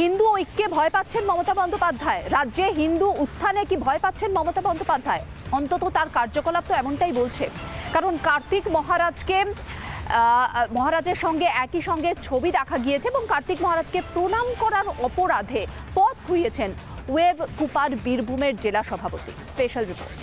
হিন্দু ঐক্যে ভয় পাচ্ছেন মমতা বন্দ্যোপাধ্যায়। রাজ্যে হিন্দু উত্থানে কি ভয় পাচ্ছেন মমতা বন্দ্যোপাধ্যায়? অন্তত তার কার্যকলাপ তো এমনটাই বলছে। কারণ কার্তিক মহারাজকে মহারাজের সঙ্গে একই সঙ্গে ছবি দেখা গিয়েছে এবং কার্তিক মহারাজকে প্রণাম করার অপরাধে পথ খুইয়েছেন ওয়েব কুপার বীরভূমের জেলা সভাপতি। Special report.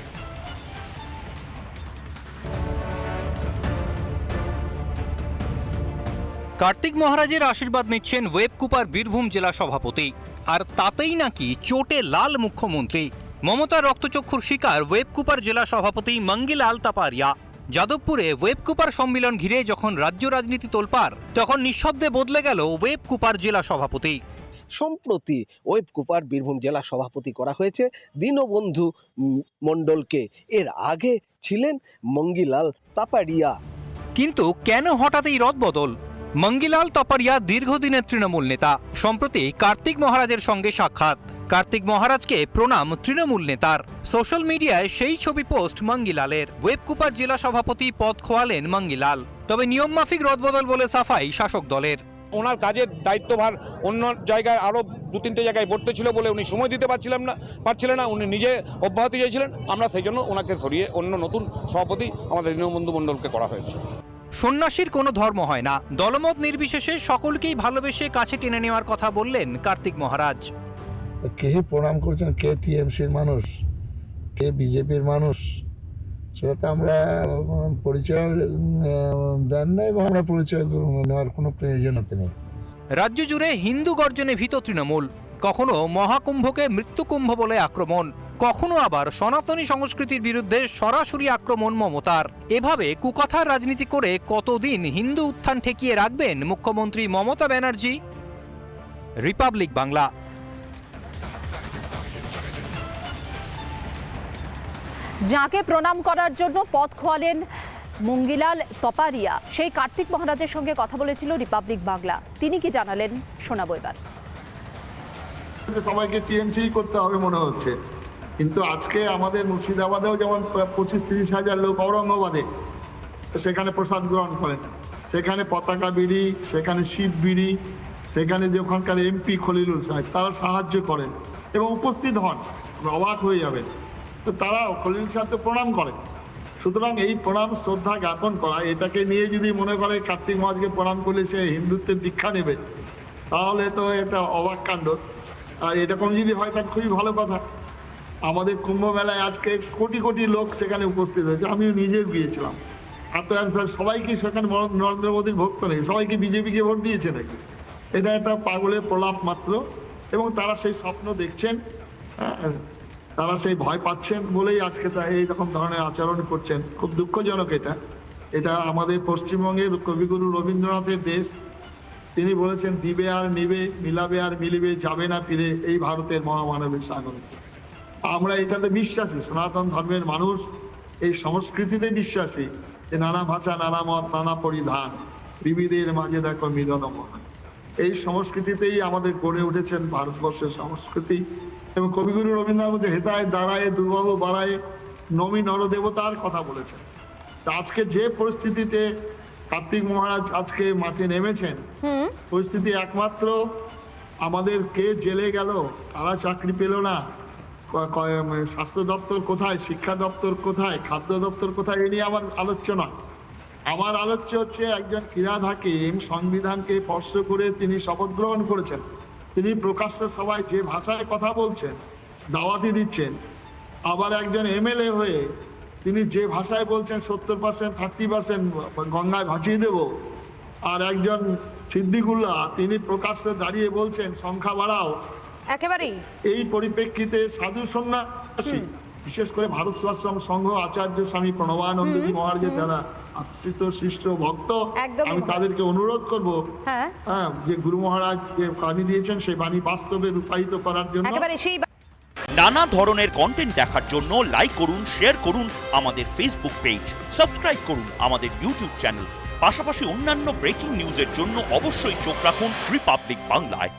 কার্তিক মহারাজের আশীর্বাদ নিচ্ছেন ওয়েব কুপার বীরভূম জেলা সভাপতি। আর তাতেই নাকি চোটে লাল মুখ্যমন্ত্রী। মমতার রক্তচক্ষুর শিকার ওয়েব কুপার জেলা সভাপতি মঙ্গিলাল তাপারিয়া যাদবপুরে ওয়েব কুপার সম্মিলন ঘিরে যখন রাজ্য রাজনীতি তোলপার তখন নিঃশব্দে বদলে গেল ওয়েব কুপার জেলা সভাপতি। সম্প্রতি ওয়েব কুপার বীরভূম জেলা সভাপতি করা হয়েছে দীনবন্ধু মণ্ডলকে। এর আগে ছিলেন মঙ্গিলাল তাপাড়িয়া। কিন্তু কেন হঠাৎ এই রদবদল? মঙ্গিলাল তপারিয়া দীর্ঘদিনের তৃণমূল নেতা। সম্প্রতি কার্তিক মহারাজের সঙ্গে সাক্ষাৎ। কার্তিক মহারাজকে প্রণাম তৃণমূল নেতার। সোশ্যাল মিডিয়ায় সেই ছবি পোস্ট মঙ্গিলালের। ওয়েবকুপার জেলা সভাপতি পদ খোয়ালেন মঙ্গিলাল। তবে নিয়মমাফিক রদবদল বলে সাফাই শাসক দলের। ওনার কাজের দায়িত্বভার অন্য জায়গায় আরও দু তিনটে জায়গায় ভর্তি ছিল বলে উনি সময় দিতে পারছিলাম না, পারছিলেন না। উনি নিজে অব্যাহতি চাইছিলেন আমরা সেই জন্য ওনাকে সরিয়ে অন্য নতুন সভাপতি আমাদের দীনবন্ধু মণ্ডলকে করা হয়েছে। সন্ন্যাসীর কোনো ধর্ম হয় না। দলমত নির্বিশেষে সকলকেই ভালোবেসে কাছে টেনে নেওয়ার কথা বললেন কার্তিক মহারাজ। কে প্রণাম করছেন? কে টিএমসির মানুষ? কে বিজেপির মানুষ? সেটা তো আমরা পরিচয় দেন না এবং আমরা পরিচয় নেওয়ার কোনো প্রয়োজনীয়তা নেই। রাজ্য জুড়ে হিন্দু গর্জনে ভীত তৃণমূল। কখনো মহাকুম্ভকে মৃত্যুকুম্ভ বলে আক্রমণ। কখনো আবার সনাতনী সংস্কৃতির বিরুদ্ধে সরাসরি আক্রমণ মমতার? এভাবে কুকথার রাজনীতি করে কতদিন হিন্দু উত্থান ঠেকিয়ে রাখবেন মুখ্যমন্ত্রী মমতা ব্যানার্জি? রিপাবলিক বাংলা। যাকে প্রণাম করার জন্য পথ খোয়ালেন মঙ্গিলাল তপারিয়া সেই কার্তিক মহারাজের সঙ্গে কথা বলেছিল রিপাবলিক বাংলা। তিনি কি জানালেন শোনাবো এবার। সবাইকে টিএমসি করতে হবে মনে হচ্ছে। কিন্তু আজকে আমাদের মুর্শিদাবাদেও যেমন পঁচিশ তিরিশ হাজার লোক ঔরঙ্গাবাদে সেখানে প্রসাদ গ্রহণ করেন। সেখানে পতাকা বিড়ি, সেখানে শিব বিড়ি, সেখানে যে ওখানকার এমপি খলিলুল সাহেব, তারা সাহায্য করেন এবং উপস্থিত হন। অবাক হয়ে যাবেন। তো তারা খলিল সাহেব তো প্রণাম করেন। সুতরাং এই প্রণাম শ্রদ্ধা জ্ঞাপন করা, এটাকে নিয়ে যদি মনে করে কার্তিক মহাজকে প্রণাম করলে সে হিন্দুত্বের দীক্ষা নেবে, তাহলে তো এটা অবাক কাণ্ড। আর এরকম যদি হয় তার খুবই ভালো কথা। আমাদের কুম্ভ মেলায় আজকে কোটি কোটি লোক সেখানে উপস্থিত হয়েছে। আমিও নিজেও গিয়েছিলাম। এত এত সবাইকে সেখানে নরেন্দ্র মোদীর ভক্ত নেই। সবাইকে বিজেপিকে ভোট দিয়েছে নাকি? এটা একটা পাগলের প্রলাপ মাত্র। এবং তারা সেই স্বপ্ন দেখছেন হ্যাঁ, তারা সেই ভয় পাচ্ছেন বলেই আজকে তা এইরকম ধরনের আচরণ করছেন। খুব দুঃখজনক এটা। এটা আমাদের পশ্চিমবঙ্গের কবিগুরু রবীন্দ্রনাথের দেশ। তিনি বলেছেন দিবে আর নিবে মিলাবে আর মিলিবে যাবে না ফিরে এই ভারতের মহামানবের সাগরিতে আমরা এটাতে বিশ্বাসী সনাতন ধর্মের মানুষ এই সংস্কৃতিতে বিশ্বাসী যে নানা ভাষা নানা মত নানা পরিধান বিবিধের মাঝে দেখো মিলন মহান। এই সংস্কৃতিতেই আমাদের গড়ে উঠেছেন ভারতবর্ষের সংস্কৃতি এবং কবিগুরু রবীন্দ্রনাথ হেতায় দাঁড়ায় দুর্বাহ বাড়ায় নমী নরদেবতার কথা বলেছেন। আজকে যে পরিস্থিতিতে কার্তিক মহারাজ আজকে মাঠে নেমেছেন পরিস্থিতি একমাত্র আমাদের কে জেলে গেল তারা চাকরি পেল না স্বাস্থ্য দপ্তর কোথায়, শিক্ষা দপ্তর কোথায়, খাদ্য দপ্তর কোথায়, এ নিয়ে আমার আলোচ্য নয়। আমার আলোচ্য হচ্ছে একজন ক্রীড়া হাকিম সংবিধানকে স্পর্শ করে তিনি শপথ গ্রহণ করেছেন। তিনি প্রকাশ্য সভায় যে ভাষায় কথা বলছেন, দাওয়াতি দিচ্ছেন, আবার একজন এমএলএ হয়ে তিনি যে ভাষায় বলছেন, সত্তর পার্সেন্ট থার্টি পার্সেন্ট গঙ্গায় ভাসিয়ে দেব, আর একজন সিদ্দিকুল্লাহ তিনি প্রকাশ্যে দাঁড়িয়ে বলছেন, সংখ্যা বাড়াও একেবারেই। এই পরিপ্রেক্ষিতে সাধু সন্ন্যাসী বিশেষ করে ভারত সেবাশ্রম সংঘ আচার্য স্বামী প্রণবানন্দজি মহারাজের যারা আশ্রিত শিষ্য ভক্ত। আমি তাদেরকে অনুরোধ করব হ্যাঁ। হ্যাঁ যে গুরু মহারাজ যে বাণী দিয়েছেন সেই বাণী বাস্তবে রূপায়িত করার জন্য। নানা ধরনের কন্টেন্ট দেখার জন্য লাইক করুন শেয়ার করুন আমাদের ফেসবুক পেজ সাবস্ক্রাইব করুন আমাদের ইউটিউব চ্যানেল পাশাপাশি অন্যান্য ব্রেকিং নিউজের জন্য অবশ্যই চোখ রাখুন রিপাবলিক বাংলায়